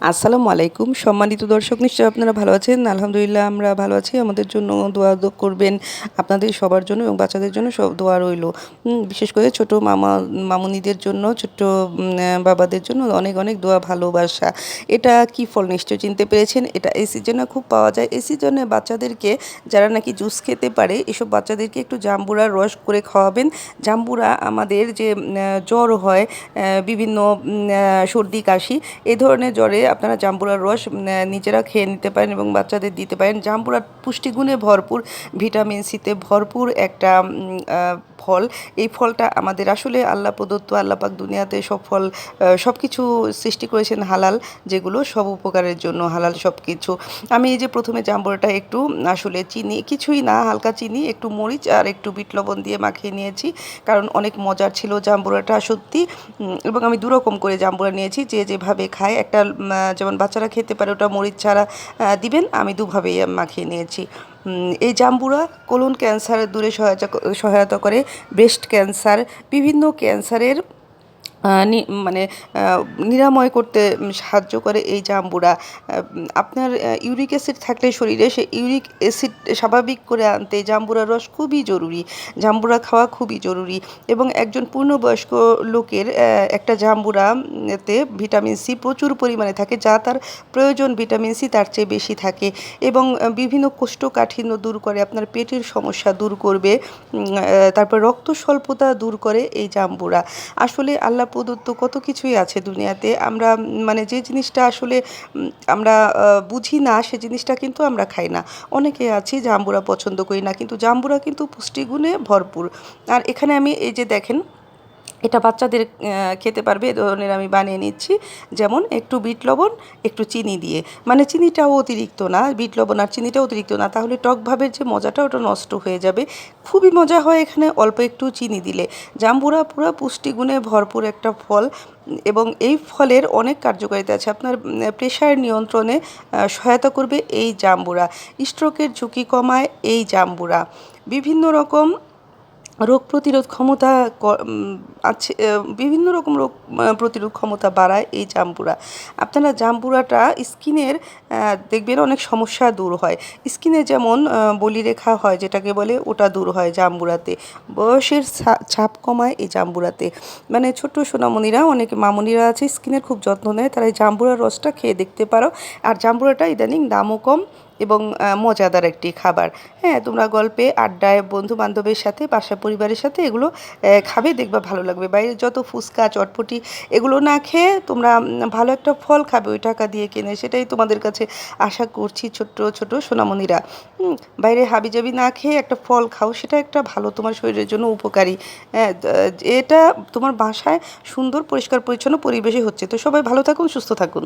আসসালামু আলাইকুম। সম্মানিত দর্শক নিশ্চয়ই আপনারা ভালো আছেন? আলহামদুলিল্লাহ আমরা ভালো আছি। আমাদের জন্য দোয়া করবেন আপনাদের সবার জন্য এবং বাচ্চাদের জন্য সব দোয়া রইল। বিশেষ করে ছোট মামা মামুনিদের জন্য আহ, বাবাদের জন্য অনেক অনেক দোয়া ভালোবাসা। এটা কি ফল নিশ্চয় চিনতে পেরেছেন? এটা এই সিজনে খুব পাওয়া যায়। এই সিজনে বাচ্চাদেরকে যারা নাকি জুস খেতে পারে এসব বাচ্চাদেরকে একটু জাম্বুরার রস করে খাওয়াবেন। জাম্বুরা আমাদের যে জ্বর হয় বিভিন্ন সর্দি কাশি এ ধরনের জ্বরে আপনারা জাম্বুরার রস নিজেরা খেয়ে নিতে পারেন এবং বাচ্চাদের দিতে পারেন। জাম্বুরার পুষ্টিগুণে ভরপুর, ভিটামিন সিতে ভরপুর একটা ফল। এই ফলটা আমাদের আসলে আল্লাহ প্রদত্ত আল্লাপাক দুনিয়াতে সব ফল সব কিছু সৃষ্টি করেছেন হালাল, যেগুলো সব উপকারের জন্য হালাল সব কিছু আমি এই যে প্রথমে জাম্বুরাটা একটু আসলে চিনি, কিছুই না, হালকা চিনি, একটু মরিচ আর একটু বিট লবণ দিয়ে মাখিয়ে নিয়েছি। কারণ অনেক মজার ছিল জাম্বুরাটা সত্যি এবং আমি দুরকম করে জাম্বুরা নিয়েছি, যে যেভাবে খায়। একটা যেমন বাচ্চারা খেতে পারে ওটা মরিচ ছাড়া দিবেন, আমি দুভাবেই মাখিয়ে নিয়েছি। এই জাম্বুরা কোলন ক্যান্সার দূরে সহায়তা সহায়তা করে ব্রেস্ট ক্যান্সার বিভিন্ন ক্যান্সারের মানে নিরাময় করতে সাহায্য করে এই জাম্বুরা। আপনার ইউরিক অ্যাসিড থাকলে শরীরে সে ইউরিক অ্যাসিড স্বাভাবিক করে আনতে জাম্বুরার রস খুবই জরুরি। জাম্বুরা খাওয়া খুবই জরুরি এবং একজন পূর্ণবয়স্ক লোকের একটা জাম্বুরা উম, তে ভিটামিন সি প্রচুর পরিমাণে থাকে যা তার প্রয়োজন ভিটামিন সি তার চেয়ে বেশি থাকে এবং বিভিন্ন কোষ্ঠকাঠিন্য দূর করে আপনার পেটের সমস্যা দূর করবে তারপর রক্ত স্বল্পতা দূর করে এই জাম্বুরা। আসলে আল্লাহ প্রদত্ত কত কিছুই আছে দুনিয়াতে। আমরা মানে যে জিনিসটা আসলে আমরা বুঝি না, সে জিনিসটা কিন্তু আমরা খাই না। অনেকে আছি জাম্বুরা পছন্দ করি না, কিন্তু জাম্বুরা কিন্তু পুষ্টিগুণে ভরপুর। আর এখানে আমি এই যে দেখেন এটা বাচ্চাদের খেতে পারবে, এ ধরনের আমি বানিয়ে নিচ্ছি। যেমন একটু বিট লবণ, একটু চিনি দিয়ে। মানে চিনিটাও অতিরিক্ত না, বিট লবণ আর চিনিটা অতিরিক্ত না। তাহলে টক ভাবের যে মজাটা, ওটা নষ্ট হয়ে যাবে। খুবই মজা হয় এখানে অল্প একটু চিনি দিলে। জাম্বুরা পুরো পুষ্টিগুণে ভরপুর একটা ফল। এবং এই ফলের অনেক কার্যকারিতা আছে। আপনার প্রেশার নিয়ন্ত্রণে সহায়তা করবে এই জাম্বুরা। স্ট্রোকের ঝুঁকি কমায় এই জাম্বুরা। বিভিন্ন রকম রোগ প্রতিরোধ ক্ষমতা আছে বিভিন্ন রকম রোগ প্রতিরোধ ক্ষমতা বাড়ায় এই জাম্বুরা। আপনারা জাম্বুরাটা স্কিনের দেখবেন অনেক সমস্যা দূর হয়। স্কিনে যেমন বলিরেখা হয়, যেটাকে বলে, ওটা দূর হয় জাম্বুরাতে। বয়সের ছাপ কমায় এই জাম্বুরাতে। মানে ছোট সোনামণিরা, অনেক মামনিরা আছে, স্কিনের খুব যত্ন নেয়, তারা এই জাম্বুরার রসটা খেয়ে দেখতে পারো। আর জাম্বুরাটা ইদানিং দামও কম এবং মজাদার একটি খাবার। হ্যাঁ তোমরা গল্পে, আড্ডায় বন্ধু বান্ধবের সাথে বাসা পরিবারের সাথে এগুলো খাবে, দেখবা ভালো লাগবে। বাইরে যত ফুচকা, চটপটি, এগুলো না খেয়ে তোমরা ভালো একটা ফল খাবে ওই টাকা দিয়ে কিনে। সেটাই তোমাদের কাছে আশা করছি ছোট্ট ছোট সোনামণিরা। বাইরে হাবিজাবি না খেয়ে একটা ফল খাও, সেটা একটা ভালো তোমার শরীরের জন্য উপকারী। এটা তোমার বাসায় সুন্দর, পরিষ্কার, পরিচ্ছন্ন পরিবেশে হচ্ছে। তো সবাই ভালো থাকুন, সুস্থ থাকুন।